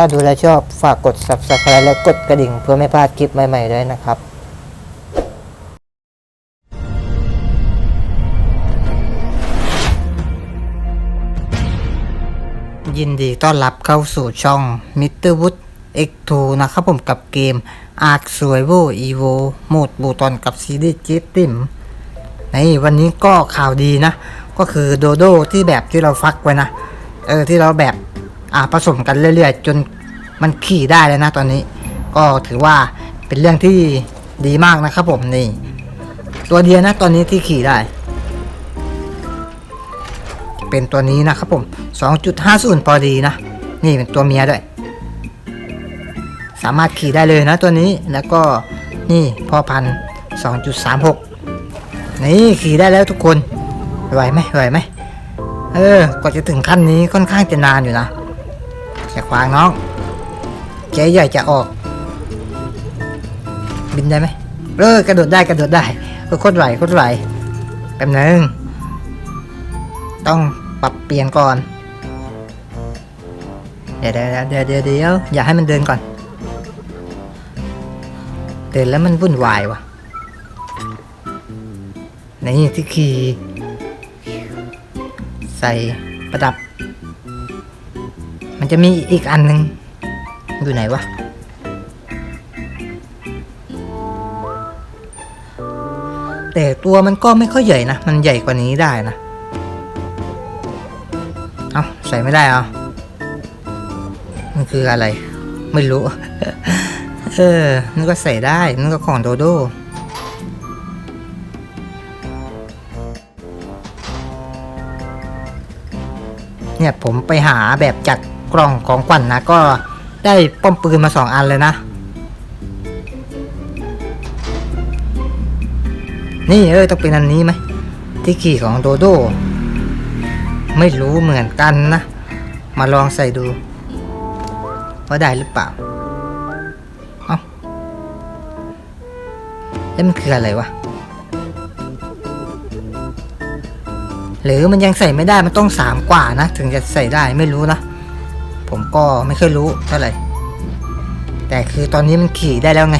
ถ้าดูแลชอบฝากกด subscribe และกดกระดิ่งเพื่อไม่พลาดคลิปใหม่ๆด้วยนะครับยินดีต้อนรับเข้าสู่ช่อง Mr. Wood X2 นะครับผมกับเกม Ark Survival Evo โหมดบูตอนกับซีรีส์จิตติมในวันนี้ก็ข่าวดีนะ ก็คือโดโดที่แบบที่เราฟักไว้นะ เออที่เราแบบ อ่าผสมกันเรื่อยๆ จนมันขี่ได้แล้วนะตอนนี้ ก็ถือว่าเป็นเรื่องที่ดีมากนะครับผมนี่ ตัวเดียวนะตอนนี้ที่ขี่ได้ เป็นตัวนี้นะครับผม 2.50 พอดีนะ นี่เป็นตัวเมียด้วย สามารถขี่ได้เลยนะตัวนี้แล้วก็นี่พ่อพันธุ์2.36 นี่ขี่ได้แล้วทุกคนไหวไหมไหวไหมเออกว่าจะถึงขั้นนี้ค่อนข้างจะนานอยู่นะ อย่าขวางน้องเจ๊ใหญ่จะออก บินได้ไหมเออกระโดดได้กระโดดได้โคตรไหวโคตรไหวแป๊บนึงต้องปรับเปลี่ยนก่อน เดี๋ยวเดี๋ยวเดี๋ยวเดี๋ยวเดี๋ยวอย่าให้มันเดินก่อน เดินแล้วมันวุ่นวายว่ะนี่ที่ขี่ใส่ประดับ มันจะมีอีกอันหนึ่งอยู่ไหนวะ แต่ตัวมันก็ไม่ค่อยใหญ่นะ มันใหญ่กว่านี้ได้นะ เอาใส่ไม่ได้เหรอมันคืออะไร ไม่รู้ เออนึกว่าใส่ได้นึกว่าของโดโดเนี่ยผมไปหาแบบจาก กล่องของขวัญนนะก็ได้ป้อมปืนมาสองอันเลยนะ นี่เออต้องเป็นอันนี้ไหมที่ขี่ของโดโด ไม่รู้เหมือนกันนะ มาลองใส่ดูว่าได้หรือเปล่า เอาแล้วมันคืออะไรวะ หรือมันยังใส่ไม่ได้มันต้องสามกว่านะ ถึงจะใส่ได้ไม่รู้นะ ผมก็ไม่เคยรู้เท่าไหร่ แต่คือตอนนี้มันขี่ได้แล้วไง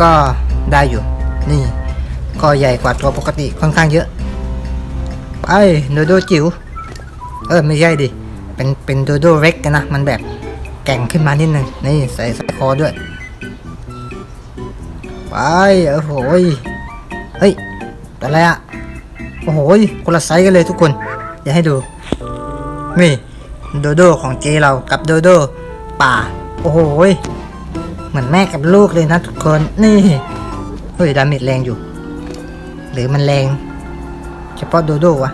ก็ได้อยู่ นี่ ก็ใหญ่กว่าตัวปกติค่อนข้างเยอะ ไปโดโดจิ๋ว เออไม่ใช่ดิ เป็นเป็นโดโดเร็กกันนะ มันแบบแก่งขึ้นมานิดนึง นี่ใส่ใส่คอด้วย ไปโอ้โหยเฮ้ยอะไรอะโอ้โหยคนละไซส์กันเลยทุกคนเดี๋ยวให้ดู นี่ โดโดของเจเรากับโดโดป่า โอ้โหยเหมือนแม่กับลูกเลยนะทุกคนนี่เฮ้ยดาเมจแรงอยู่ หรือมันแรง เฉพาะโดโดวะ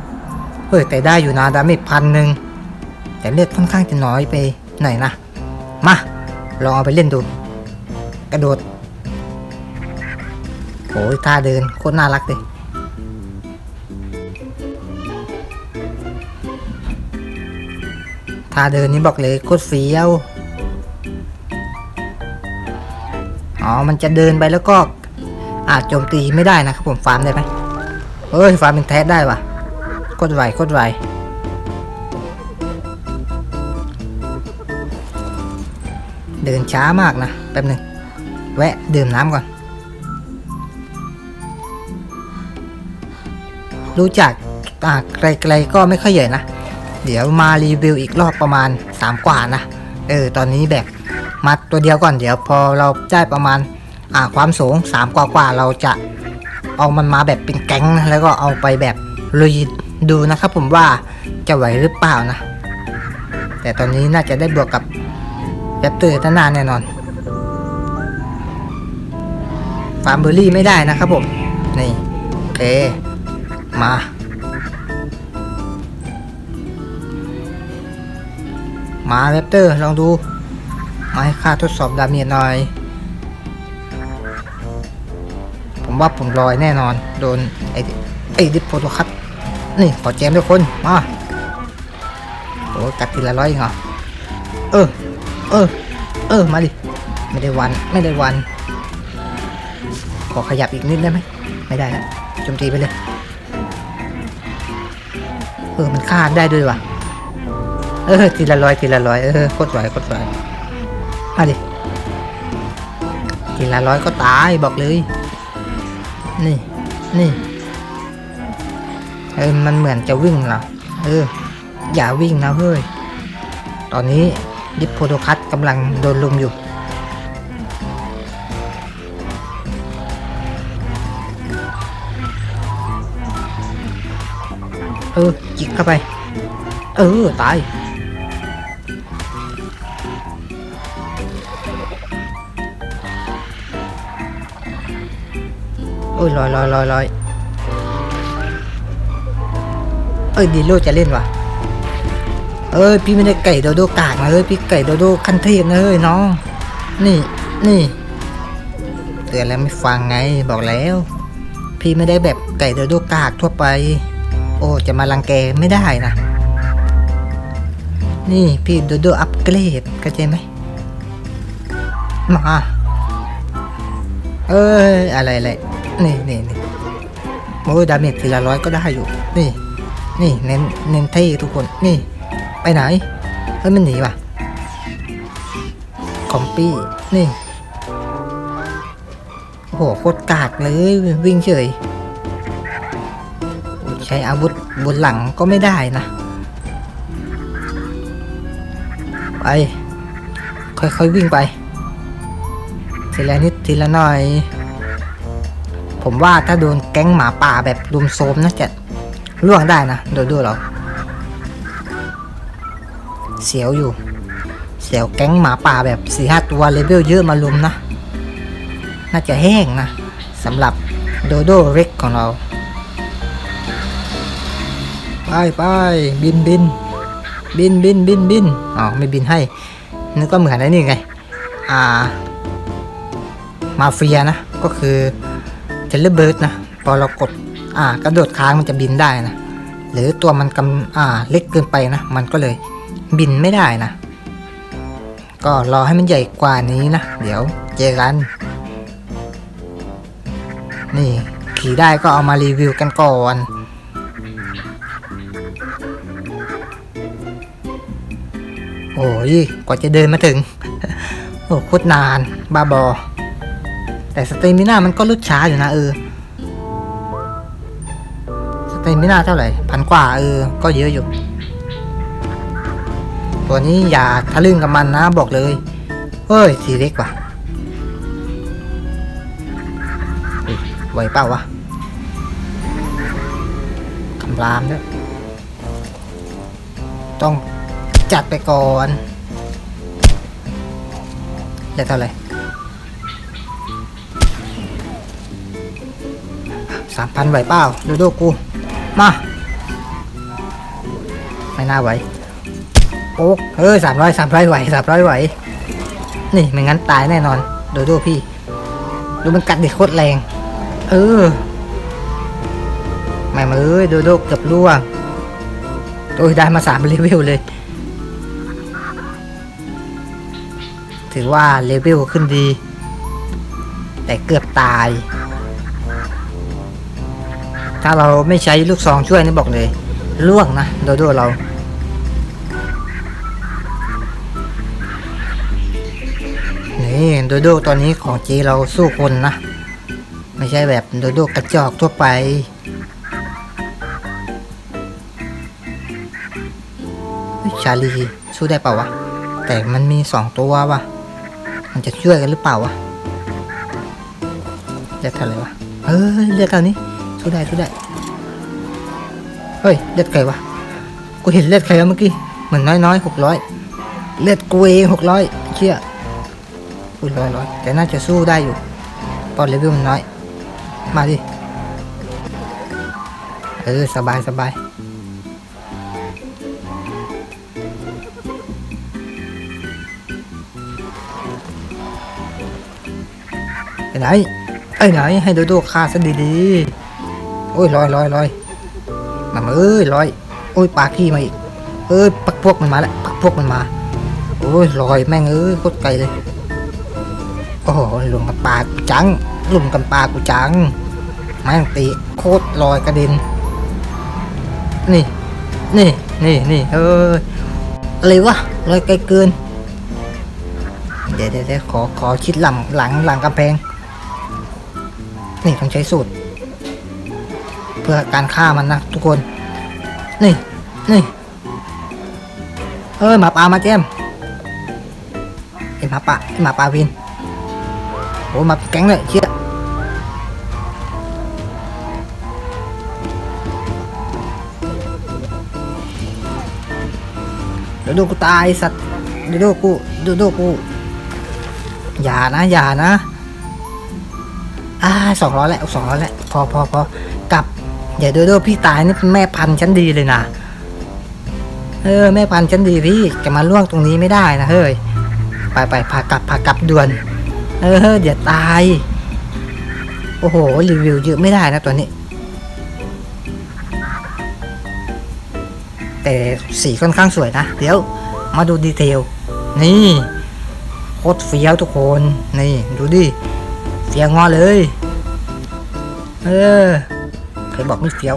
เฮ้ยแต่ได้อยู่นะดาเมจพันหนึ่งแต่เลือดค่อนข้างจะน้อยไปหน่อยนะ มาลองเอาไปเล่นดู กระโดดโอ้ยท่าเดินโคตรน่ารักเลย ท่าเดินนี้บอกเลยโคตรเฟี้ยว อ๋อ มันจะเดินไปแล้วก็อาจโจมตีไม่ได้นะครับผมฟาร์มได้ไหมเฮ้ยฟาร์มเป็นแท้ได้ว่ะโคตรไวโคตรไวเดินช้ามากนะแป๊บหนึ่งแวะดื่มน้ำก่อน รู้จักอ่าไกลๆก็ไม่ค่อยใหญ่นะ เดี๋ยวมารีวิวอีกรอบประมาณ 3 กว่านะ เออ ตอนนี้แบบมาตัวเดียวก่อน เดี๋ยวพอเราได้ประมาณ อ่า ความสูง 3 กว่ากว่าเราจะเอามันมาแบบเป็นแก๊งนะ แล้วก็เอาไปแบบลุยดูนะครับผมว่าจะไหวหรือเปล่านะ แต่ตอนนี้น่าจะได้บวกกับแรปเตอร์ตั้งนานแน่นอน ฟาร์มเบอร์รี่ไม่ได้นะครับผม นี่ โอเค มา มาแรปเตอร์ลองดูมาให้ค่าทดสอบดาเมจหน่อย ผมว่าผมลอยแน่นอน โดนไอ้ไอ้ดิปโปรโตคัตนี่ขอแจมด้วยคนมาโอ้กัดทีละร้อยเงเหรอเออ เออ เออ มาดิ ไม่ได้วัน ไม่ได้วัน ขอขยับอีกนิดได้ไหม ไม่ได้แล้วจมตีไปเลย เออ มันฆ่าได้ด้วยว่ะ เออทีละร้อยทีละร้อยเออโคตรไหวโคตรไหวมาดิทีละร้อยก็ตายบอกเลย นี่นี่เออมันเหมือนจะวิ่งเหรอเออ อย่าวิ่งนะเฮ้ยตอนนี้ดิปโพโดคัสกำลังโดนลุมอยู่เออจิกเข้าไป เออ ตาย อ้ยลอยลอยลอยลอยเอ้ยดีโลจะเล่นวะเอ้ยพี่ไม่ได้ไก่โดโดกากนะเอ้ยพี่ไก่โดโดขั้นเทพนะเอ้ยน้อง นี่นี่เตือนแล้วไม่ฟังไงบอกแล้ว พี่ไม่ได้แบบไก่โดโดกากทั่วไป โอ้จะมาลังแกไม่ได้นะนี่พี่โดโดอัปเกรดเข้าใจไหมมาเอ้ยอะไรอะไร นี่นี่นี่โอ้ยดาเมจทีละร้อยก็ได้อยู่ นี่ นี่เน้นเน้นเท่ทุกคน นี่ ไปไหน เฮ้ยมันหนีว่ะคอมปี้ นี่ โอ้โหโคตรกากเลย วิ่งเฉย ใช้อาวุธบนหลังก็ไม่ได้นะ ไป ค่อยๆวิ่งไป ทีละนิดทีละหน่อย ผมว่าถ้าโดนแก๊งหมาป่าแบบลุมโซมน่าจะล่วงได้นะโดยดูเราเสียวอยู่ เสียวแก๊งหมาป่าแบบสี่ห้าตัวเลเวลเยอะมาลุมนะ น่าจะแห้งนะสำหรับโดโดเร็กของเรา ไปไปบินบินบินบินบินบินอ๋อไม่บินให้ นึกว่าเหมือนไอ้นี่ไง อ่า มาเฟียนะ ก็คือ เทเลเบิร์ดนะ พอเรากดอ่ากระโดดค้างมันจะบินได้นะ หรือตัวมันกำอ่าเล็กเกินไปนะ มันก็เลยบินไม่ได้นะ ก็รอให้มันใหญ่กว่านี้นะ เดี๋ยวเจอกัน นี่ขี่ได้ก็เอามารีวิวกันก่อนโอ้ยกว่าจะเดินมาถึง โอ้โคตรนาน บ้าบอ แต่สเตมิน่ามันก็ลดช้าอยู่นะเออ สเตมิน่าเท่าไหร่พันกว่าเออ ก็เยอะอยู่ ตัวนี้อย่าทะลึ่งกับมันนะบอกเลยเฮ้ยทีเล็กว่ะไหวเปล่าวะคำรามด้วยต้องจัดไปก่อนจะเท่าไหร่ สามพันไหวเปล่าดูดูกู มา ไม่น่าไหวโอ้เออสามร้อยสามร้อยไหวสามร้อยไหว นี่ไม่งั้นตายแน่นอนดูดูพี่ ดูมันกัดเด็กโคตรแรง เออแม่มาเอ้ยดูดูเกือบล่วงโอ้ยได้มาสามเลเวลเลย ถือว่าเลเวลขึ้นดี แต่เกือบตาย ถ้าเราไม่ใช้ลูกซองช่วยนี่บอกเลยล่วงนะโดโดเรานี่โดโดตอนนี้ของจีเราสู้คนนะ ไม่ใช่แบบโดโดกระจอกทั่วไปชาลีสู้ได้เปล่าวะ แต่มันมีสองตัววะมันจะช่วยกันหรือเปล่าวะเลือดเท่าไหร่วะเฮ้ยเลือดเท่านีู้ได้สูได้ เฮ้ยเลือดใครวะ กูเห็นเลือดใครแล้วเมื่อกี้ เหมือนน้อยๆหกร้อยเลือดกูเองหกร้อยเชี่ยอุ้ยร้อยร้อยแต่น่าจะสู้ได้อยู่เพอเลเวลมันน้อย มาดิ เออ สบายสบายไปไหนไอ้ไหนให้โดโดฆ่าซะดีๆ โอ้ยลอยลอยลอยมามาเอ้ยลอย โอ้ยปลาขี้มาอีก เอ้ยปักพวกมันมาแล้วปักพวกมันมา โอ้ยลอยแม่งเอ้ยโคตรไกลเลย โอ้โหหลุมกับปลากูจังหลุมกับปลากูจังแม่งตีโคตรลอยกระเด็น นี่ นี่นี่นี่เอ้ยอะไรวะลอยไกลเกินเดี๋ยวเดี๋ยวเดี๋ยวขอขอชิดหลังหลังหลังกำแพง นี่ต้องใช้สูตร พื่อการฆ่ามันนะทุกคน นี่ นี่ เอ้ยหมาป่ามาเจมส์ไอหมาป่าไอหมาป่าวินโอ้มาแก๊งเลยเชี่ยเดี๋ยวดูกูตายสัตว์เดี๋ยวดูกูเดี๋ยวดูกูอย่านะอย่านะอ่าสองร้อยแหละสองร้อยแหละพอพอพอ อย่าโดูดูพี่ตายนี่เป็นแม่พันธุ์ชั้นดีเลยนะ เออ แม่พันธุ์ชั้นดีพี่จะมาล่วงตรงนี้ไม่ได้นะเฮ้ย ไปไปพากลับพากลับด่วน เออเดี๋ยวตาย โอ้โห รีวิวเยอะไม่ได้นะตัวนี้ แต่สีค่อนข้างสวยนะ เดี๋ยวมาดูดีเทล นี่โคตรเฟี้ยวทุกคน นี่ ดูดิ เฟี้ยวงอเลย เออ เคยบอกไม่เฟี้ยว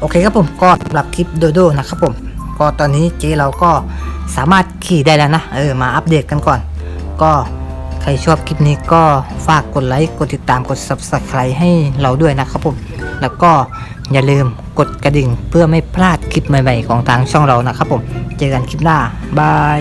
โอเคครับผมก็สำหรับคลิปโดโดนะครับผม ก็ตอนนี้เจเราก็สามารถขี่ได้แล้วนะ เออ มาอัปเดตกันก่อน ก็ใครชอบคลิปนี้ก็ฝากกดไลค์ กดติดตาม กด subscribe ให้เราด้วยนะครับผม แล้วก็อย่าลืมกดกระดิ่งเพื่อไม่พลาดคลิปใหม่ๆของทางช่องเรานะครับผม เจอกันคลิปหน้า บาย